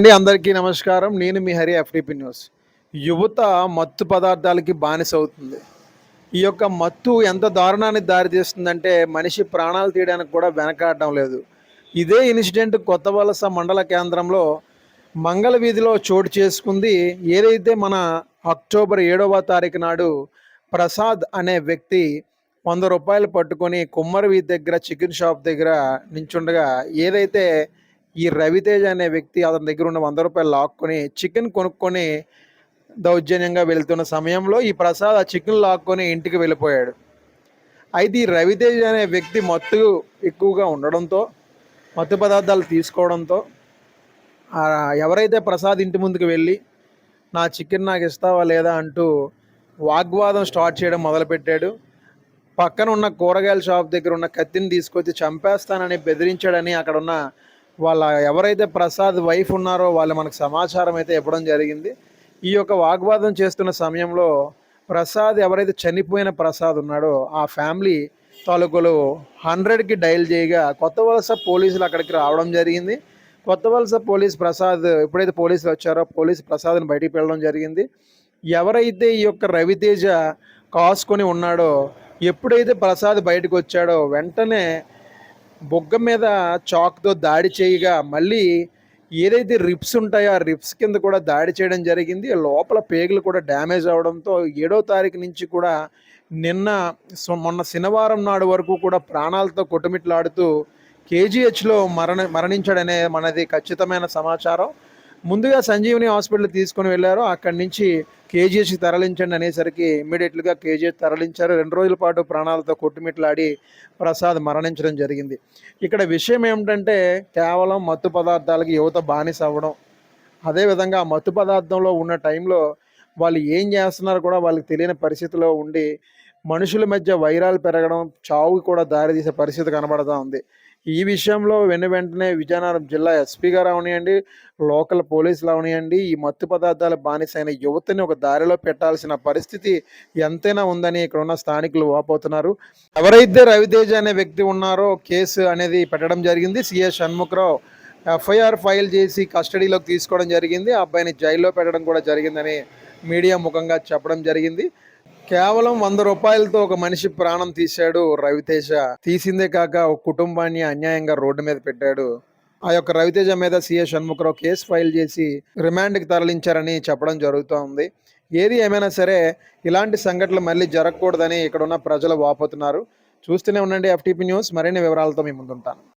అండి అందరికీ నమస్కారం. నేను మీ హరి ఎఫ్డిపి న్యూస్. యువత మత్తు పదార్థాలకి బానిస అవుతుంది. ఈ యొక్క మత్తు ఎంత దారుణానికి దారితీస్తుందంటే మనిషి ప్రాణాలు తీయడానికి కూడా వెనకాడడం లేదు. ఇదే ఇన్సిడెంట్ కొత్త వలస మండల కేంద్రంలో మంగళ వీధిలో చోటు చేసుకుంది. ఏదైతే మన అక్టోబర్ ఏడవ తారీఖు నాడు ప్రసాద్ అనే వ్యక్తి వంద రూపాయలు పట్టుకొని కుమ్మరి వీధి దగ్గర చికెన్ షాప్ దగ్గర నించుండగా ఏదైతే ఈ రవితేజ అనే వ్యక్తి అతని దగ్గర ఉన్న వంద రూపాయలు లాక్కొని చికెన్ కొనుక్కొని దౌర్జన్యంగా వెళ్తున్న సమయంలో ఈ ప్రసాద్ ఆ చికెన్ లాక్కొని ఇంటికి వెళ్ళిపోయాడు. అయితే ఈ రవితేజ అనే వ్యక్తి మత్తు ఎక్కువగా ఉండడంతో మత్తు పదార్థాలు తీసుకోవడంతో ఎవరైతే ప్రసాద్ ఇంటి ముందుకు వెళ్ళి నా చికెన్ నాకు ఇస్తావా లేదా? అంటూ వాగ్వాదం స్టార్ట్ చేయడం మొదలుపెట్టాడు. పక్కన ఉన్న కూరగాయల షాప్ దగ్గర ఉన్న కత్తిని తీసుకొచ్చి చంపేస్తానని బెదిరించాడని అక్కడ ఉన్న వాళ్ళ ఎవరైతే ప్రసాద్ వైఫ్ ఉన్నారో వాళ్ళు మనకు సమాచారం అయితే ఇవ్వడం జరిగింది. ఈ యొక్క వాగ్వాదం చేస్తున్న సమయంలో ప్రసాద్ ఎవరైతే చనిపోయిన ప్రసాద్ ఉన్నాడో ఆ ఫ్యామిలీ తాలూకులు హండ్రెడ్కి డైల్ చేయగా కొత్త వలస పోలీసులు అక్కడికి రావడం జరిగింది. కొత్త వలస పోలీస్ ప్రసాద్ ఎప్పుడైతే పోలీసులు వచ్చారో పోలీస్ ప్రసాద్ని బయటికి వెళ్ళడం జరిగింది. ఎవరైతే ఈ యొక్క రవితేజ కాసుకొని ఉన్నాడో ఎప్పుడైతే ప్రసాద్ బయటకు వచ్చాడో వెంటనే బొగ్గ మీద చాక్తో దాడి చేయగా మళ్ళీ ఏదైతే రిప్స్ ఉంటాయో ఆ రిప్స్ కింద కూడా దాడి చేయడం జరిగింది. లోపల పేగులు కూడా డ్యామేజ్ అవడంతో ఏడో తారీఖు నుంచి కూడా నిన్న సో- మొన్న శనివారం నాడు వరకు కూడా ప్రాణాలతో కొట్టుమిట్లాడుతూ కేజీహెచ్లో మరణ మరణించాడనే మనది ఖచ్చితమైన సమాచారం. ముందుగా సంజీవని హాస్పిటల్ తీసుకొని వెళ్ళారు. అక్కడి నుంచి కేజీఎస్కి తరలించండి అనేసరికి ఇమ్మీడియట్గా కేజీఎస్ తరలించారు. రెండు రోజుల పాటు ప్రాణాలతో కొట్టుమిట్లాడి ప్రసాద్ మరణించడం జరిగింది. ఇక్కడ విషయం ఏమిటంటే కేవలం మత్తు పదార్థాలకి యువత బానిస అవ్వడం. అదేవిధంగా మత్తు పదార్థంలో ఉన్న టైంలో వాళ్ళు ఏం చేస్తున్నారో కూడా వాళ్ళకి తెలియని పరిస్థితిలో ఉండి మనుషుల మధ్య వైరాలు పెరగడం చావుకి కూడా దారితీసే పరిస్థితి కనబడతా ఉంది. ఈ విషయంలో వెను వెంటనే విజయనగరం జిల్లా ఎస్పీ గారు అవనియండి లోకల్ పోలీసులు అవనియండి ఈ మత్తు పదార్థాల బానిసైన యువతని ఒక దారిలో పెట్టాల్సిన పరిస్థితి ఎంతైనా ఉందని ఇక్కడ ఉన్న స్థానికులు వాపోతున్నారు. ఎవరైతే రవితేజ అనే వ్యక్తి ఉన్నారో కేసు అనేది పెట్టడం జరిగింది. సిఎస్ షణ్ముఖరావు ఎఫ్ఐఆర్ ఫైల్ చేసి కస్టడీలోకి తీసుకోవడం జరిగింది. ఆ అబ్బాయిని జైల్లో పెట్టడం కూడా జరిగిందని మీడియా ముఖంగా చెప్పడం జరిగింది. కేవలం వంద రూపాయలతో ఒక మనిషి ప్రాణం తీశాడు రవితేజ. తీసిందే కాక ఒక కుటుంబాన్ని అన్యాయంగా రోడ్డు మీద పెట్టాడు. ఆ యొక్క రవితేజ మీద సిఎస్ షణ్ముఖరావు కేసు ఫైల్ చేసి రిమాండ్కి తరలించారని చెప్పడం జరుగుతూ ఉంది ఏది ఏమైనా సరే ఇలాంటి సంఘటనలు మళ్ళీ జరగకూడదని ఇక్కడ ఉన్న ప్రజలు వాపోతున్నారు. చూస్తూనే ఉండండి ఎఫ్టీపీ న్యూస్. మరిన్ని వివరాలతో మీ ముందుంటాను.